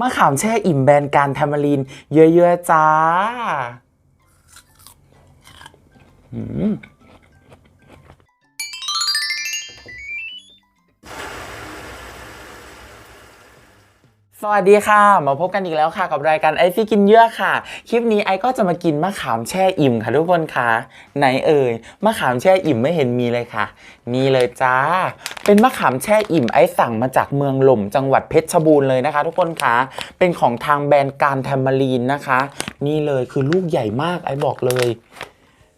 มะขามแช่อิ่มแบรนด์การทามารีน เยอะๆจ้า อืม สวัสดีค่ะ มาพบกันอีกแล้วค่ะกับรายการไอซี่กินเยอะค่ะ คลิปนี้ไอก็จะมากินมะขามแช่อิ่มค่ะทุกคนค่ะ ไหนเอ่ยมะขามแช่อิ่มไม่เห็นมีเลยค่ะ นี่เลยจ้า เป็นมะขามแช่อิ่มไอสั่งมาจากเมืองหล่มจังหวัดเพชรบูรณ์เลยนะคะ ทุกคนค่ะเป็นของทางแบรนด์การแทมมารีนนะคะ นี่เลยคือลูกใหญ่มากไอบอกเลย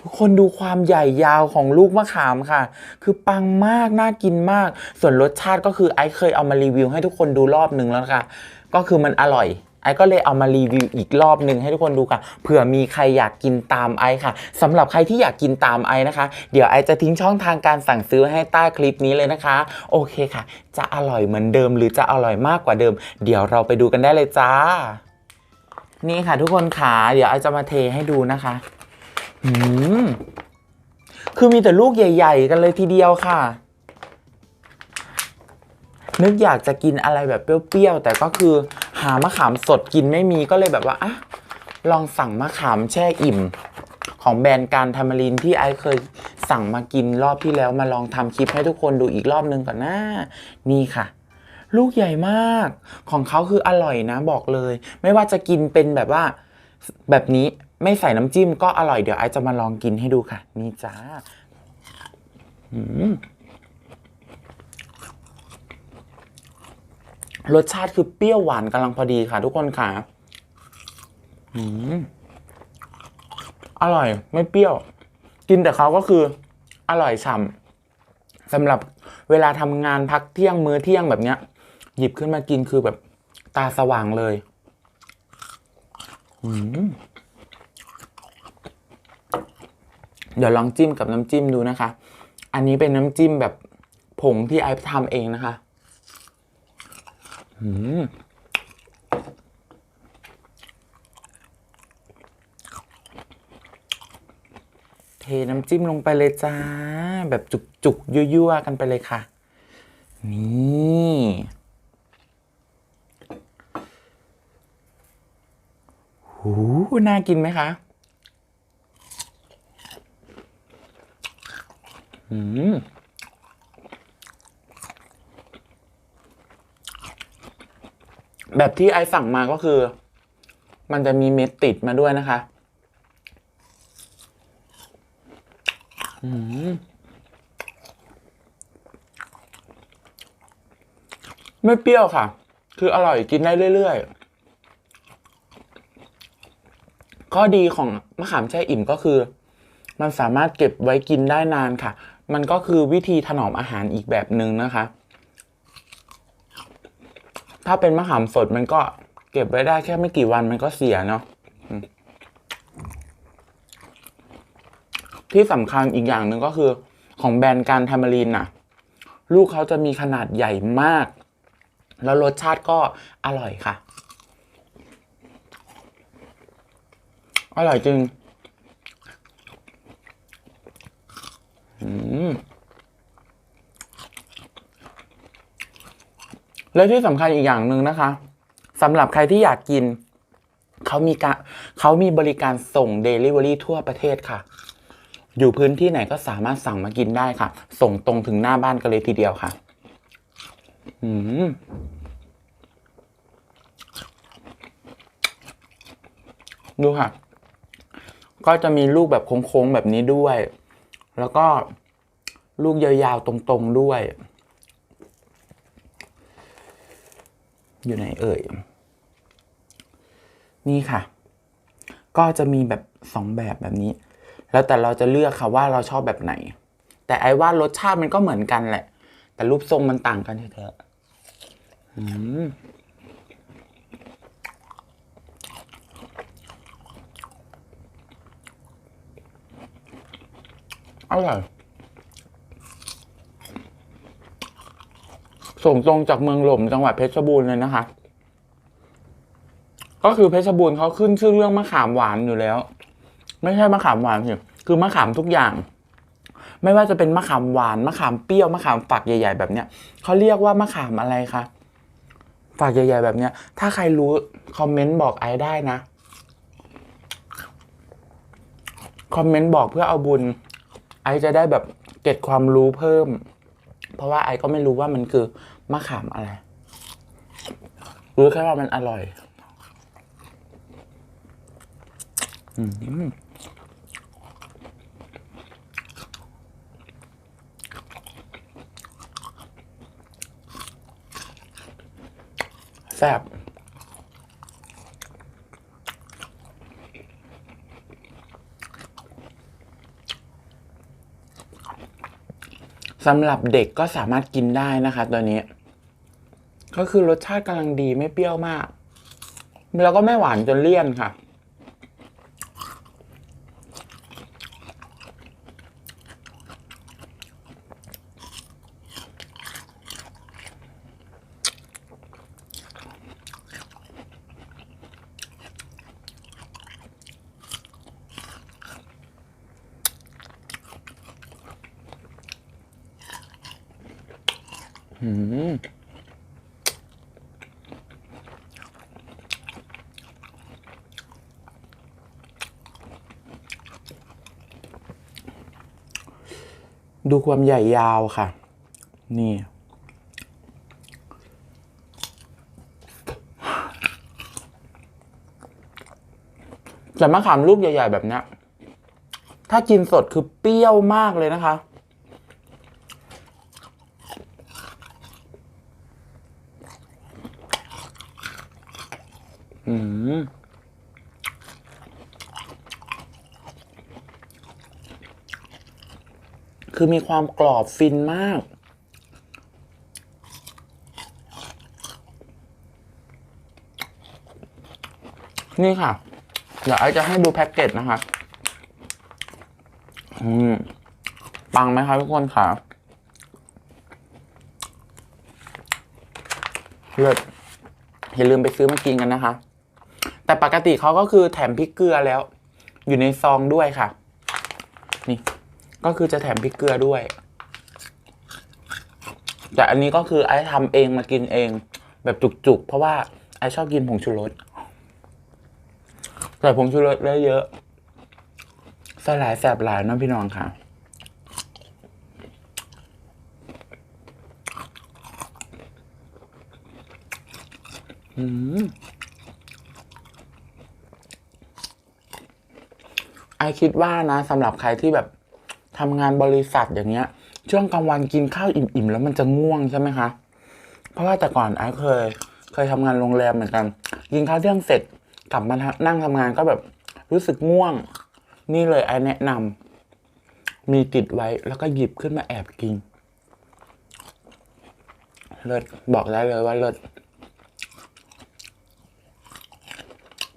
ทุกคนดูความใหญ่ยาวของลูกมะขามค่ะ คือปังมาก น่ากินมาก ส่วนรสชาติก็คือไอซ์เคยเอามารีวิวให้ทุกคนดูรอบหนึ่งแล้วค่ะ ก็คือมันอร่อยไอก็เลยเอามารีวิวอีกรอบหนึ่งให้ทุกคนดูค่ะ เผื่อมีใครอยากกินตามไอค่ะสำหรับใครที่อยากกินตามไอนะคะ เดี๋ยวไอจะทิ้งช่องทางการสั่งซื้อให้ใต้คลิปนี้เลยนะคะ โอเคค่ะ จะอร่อยเหมือนเดิมหรือจะอร่อยมากกว่าเดิม เดี๋ยวเราไปดูกันได้เลยจ้า นี่ค่ะทุกคนขาเดี๋ยวไอจะมาเทให้ดูนะคะ อืมคือมีแต่ลูกใหญ่ ๆ กันเลยทีเดียวค่ะ นึกอยากจะกินอะไรแบบเปรี้ยวๆแต่ก็คือหามะขามสดกินไม่มีก็เลยแบบว่าอะลองสั่งมะขามแช่อิ่ม ของแบรนด์การทามารินที่ไอซ์เคยสั่งมากินรอบที่แล้วมาลองทำคลิปให้ทุกคนดูอีกรอบนึงก่อนนะนี่ค่ะ ลูกใหญ่มาก ของเขาคืออร่อยนะบอกเลย ไม่ว่าจะกินเป็นแบบว่าแบบนี้ ไม่ใส่น้ำจิ้มก็อร่อยเดี๋ยวไอจะมาลองกินให้ดูค่ะ นี่จ้าืรสชาติคือเปรี้ยวหวานกำลังพอดีค่ะทุกคนค่ะอืมอร่อย ไม่เปรี้ยว กินแต่เขาก็คือ อร่อยฉ่ำสำหรับเวลาทำงานพักเที่ยงมื้อเที่ยงแบบเนี้ย หยิบขึ้นมากินคือแบบตาสว่างเลย อืม เดี๋ยวลองจิ้มกับน้ำจิ้มดูนะคะ อันนี้เป็นน้ำจิ้มแบบผงที่ไอซ์ทำเองนะคะอืมเทน้ำจิ้มลงไปเลยจ้า แบบจุกๆยั่วๆกันไปเลยค่ะ นี่หูน่ากินไหมคะ อืมแบบที่ไอสั่งมาก็คือ มันจะมีเม็ดติดมาด้วยนะคะ อืมไม่เปรี้ยวค่ะ คืออร่อยกินได้เรื่อยๆ ข้อดีของมะขามแช่อิ่มก็คือ มันสามารถเก็บไว้กินได้นานค่ะ มันก็คือวิธีถนอมอาหารอีกแบบหนึ่งนะคะ ถ้าเป็นมะขามสดมันก็เก็บไว้ได้แค่ไม่กี่วันมันก็เสียเนาะที่สำคัญอีกอย่างหนึ่งก็คือ ของแบรนด์การทามารีนน่ะ ลูกเขาจะมีขนาดใหญ่มาก แล้วรสชาติก็อร่อยค่ะ อร่อยจริง อืม และที่สำคัญอีกอย่างหนึ่งนะคะสำหรับใครที่อยากกิน เขามีการเขามีบริการส่ง Delivery ทั่วประเทศค่ะ อยู่พื้นที่ไหนก็สามารถสั่งมากินได้ค่ะ ส่งตรงถึงหน้าบ้านกันเลยทีเดียวค่ะ อืมดูค่ะ ก็จะมีลูกแบบโค้งๆแบบนี้ด้วย แล้วก็ลูกยาวๆ ตรงๆด้วย อยู่ไหนเอ่ย นี่ค่ะ ก็จะมีแบบสองแบบแบบนี้ แล้วแต่เราจะเลือกค่ะว่าเราชอบแบบไหน แต่ไอ้ว่ารสชาติมันก็เหมือนกันแหละ แต่รูปทรงมันต่างกันเถอะอืม ร่อยส่งตรงจากเมืองหล่มจังหวัดเพชรบูรณ์เลยนะคะ ก็คือเพชรบูรณ์เขาขึ้นชื่อเรื่องมะขามหวานอยู่แล้ว ไม่ใช่มะขามหวานสิคือมะขามทุกอย่าง ไม่ว่าจะเป็นมะขามหวาน มะขามเปรี้ยว มะขามฝักใหญ่ ๆ แบบเนี้ยเขาเรียกว่ามะขามอะไรคะฝากใหญ่ๆแบบเนี้ย ถ้าใครรู้คอมเมนต์บอกไอซ์ได้นะ คอมเมนต์บอกเพื่อเอาบุญ ไอจะได้แบบเก็บความรู้เพิ่ม เพราะว่าไอก็ไม่รู้ว่ามันคือมะขามอะไร รู้แค่ว่ามันอร่อย อืมแซ่บ สำหรับเด็กก็สามารถกินได้นะคะตัวนี้ ก็คือรสชาติกำลังดีไม่เปรี้ยวมาก แล้วก็ไม่หวานจนเลี่ยนค่ะ ดูความใหญ่ยาวค่ะ นี่ แต่มะขามลูกใหญ่ ๆ แบบเนี้ยถ้ากินสดคือเปรี้ยวมากเลยนะคะ อืมคือมีความกรอบฟินมาก นี่ค่ะ เดี๋ยวไอจะให้ดูแพ็กเกจนะคะ อืม ปังไหมคะทุกคนค่ะเลิศอย่าลืมไปซื้อมากินกันนะคะ แต่ปกติเขาก็คือแถมพริกเกลือแล้ว อยู่ในซองด้วยค่ะ นี่ ก็คือจะแถมพริกเกลือด้วย แต่อันนี้ก็คือไอ้ทำเองมากินเอง แบบจุกๆ เพราะว่าไอ้ชอบกินผงชูรสใส่ผงชูรสเยอะๆใส่หลายแสบหลายนะพี่น้องค่ะอืม ไอคิดว่านะสำหรับใครที่แบบทำงานบริษัทอย่างเงี้ย ช่วงกลางวันกินข้าวอิ่มๆแล้วมันจะง่วงใช่ไหมคะ เพราะว่าแต่ก่อนไอเคย เคยทำงานโรงแรมเหมือนกัน กินข้าวเที่ยงเสร็จกลับมานั่งทำงานก็แบบรู้สึกง่วง นี่เลยไอแนะนำมีติดไว้แล้วก็หยิบขึ้นมาแอบกินเลิศบอกได้เลยว่าเลิศ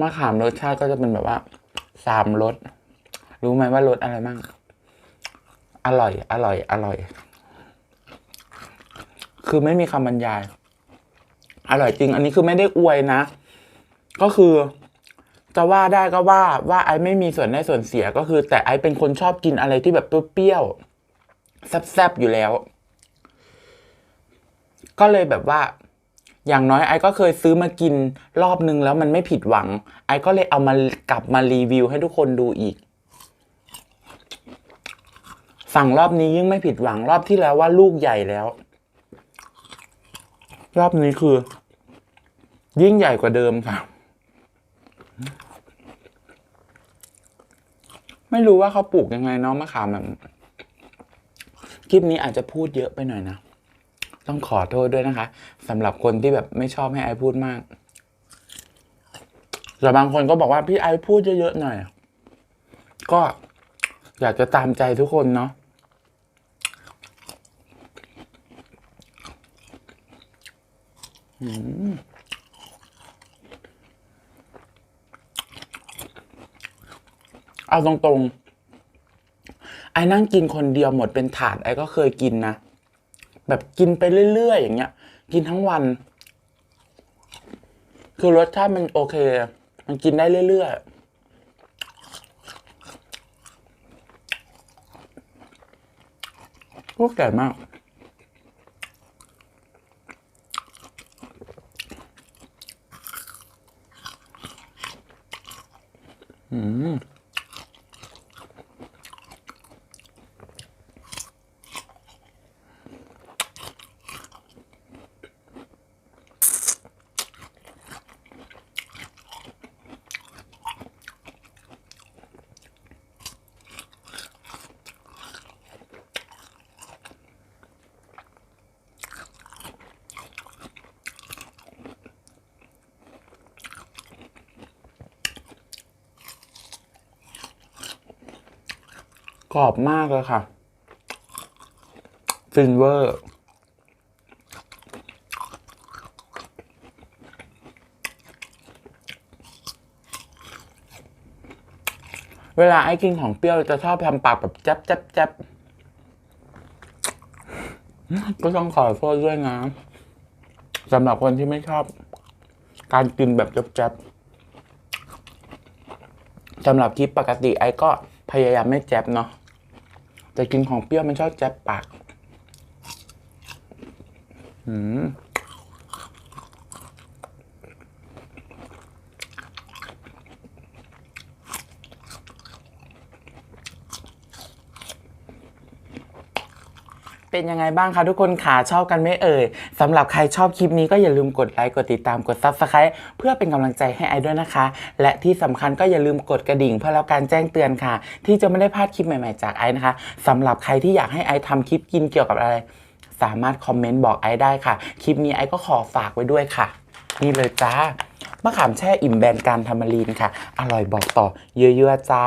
มะขามรสชาติก็จะเป็นแบบว่าสามรส รู้ไหมว่ารสอะไรบ้างอร่อย อร่อย อร่อย คือไม่มีคำบรรยาย อร่อยจริง อันนี้คือไม่ได้อวยนะ ก็คือ จะว่าได้ก็ว่า ว่าไอ้ไม่มีส่วนได้ส่วนเสียก็คือ แต่ไอ้เป็นคนชอบกินอะไรที่แบบเปรี้ยวๆแซ่บๆอยู่แล้ว ก็เลยแบบว่า อย่างน้อยไอ้ก็เคยซื้อมากินรอบนึงแล้วมันไม่ผิดหวัง ไอ้ก็เลยเอามากลับมารีวิวให้ทุกคนดูอีก สั่งรอบนี้ยิ่งไม่ผิดหวังรอบที่แล้วว่าลูกใหญ่แล้ว รอบนี้คือ ยิ่งใหญ่กว่าเดิมค่ะ ไม่รู้ว่าเขาปลูกยังไงเนาะมะขามแบบคลิปนี้อาจจะพูดเยอะไปหน่อยนะต้องขอโทษด้วยนะคะสำหรับคนที่แบบไม่ชอบให้ไอพูดมากแต่บางคนก็บอกว่าพี่ไอพูดเยอะๆหน่อย ก็อยากจะตามใจทุกคนเนาะอืม เอาตรงๆ ไอ้นั่งกินคนเดียวหมดเป็นถาดไอ้ก็เคยกินนะ แบบกินไปเรื่อยๆ อย่างเงี้ย กินทั้งวัน คือรสชาติมันโอเค มันกินได้เรื่อยๆพวกแก่มาก อื กรอบมากเลยค่ะ ฟินเวอร์ เวลาไอ้กินของเปรี้ยวจะชอบทำปากแบบจ๊บจ๊บจ๊บก็ต้องขอโทษด้วยนะสำหรับคนที่ไม่ชอบ การกินแบบจ๊บจ๊บสำหรับคลิปปกติไอ้ก็พยายามไม่แจ๊บเนาะ แต่กินของเปรี้ยวมันชอบแจ๊บปาก อืม เป็นยังไงบ้างคะทุกคนขาชอบกันไหม่เอ่ยสำหรับใครชอบคลิปนี้ก็อย่าลืมกดไลค์กดติดตามกด Subscribe เพื่อเป็นกำลังใจให้ไอด้วยนะคะ และที่สำคัญก็อย่าลืมกดกระดิ่ง เพื่อรับการแจ้งเตือนค่ะ ที่จะไม่ได้พลาดคลิปใหม่ๆจากไอนะคะสำหรับใครที่อยากให้ไอทำคลิปกินเกี่ยวกับอะไร สามารถคอมเมนต์บอกไอได้ค่ะ คลิปนี้ไอก็ขอฝากไว้ด้วยค่ะ นี่เลยจ้ามะขามแช่อิ่มแบรนด์การทำมารีนค่ะ อร่อยบอกต่อเยอะๆจ้า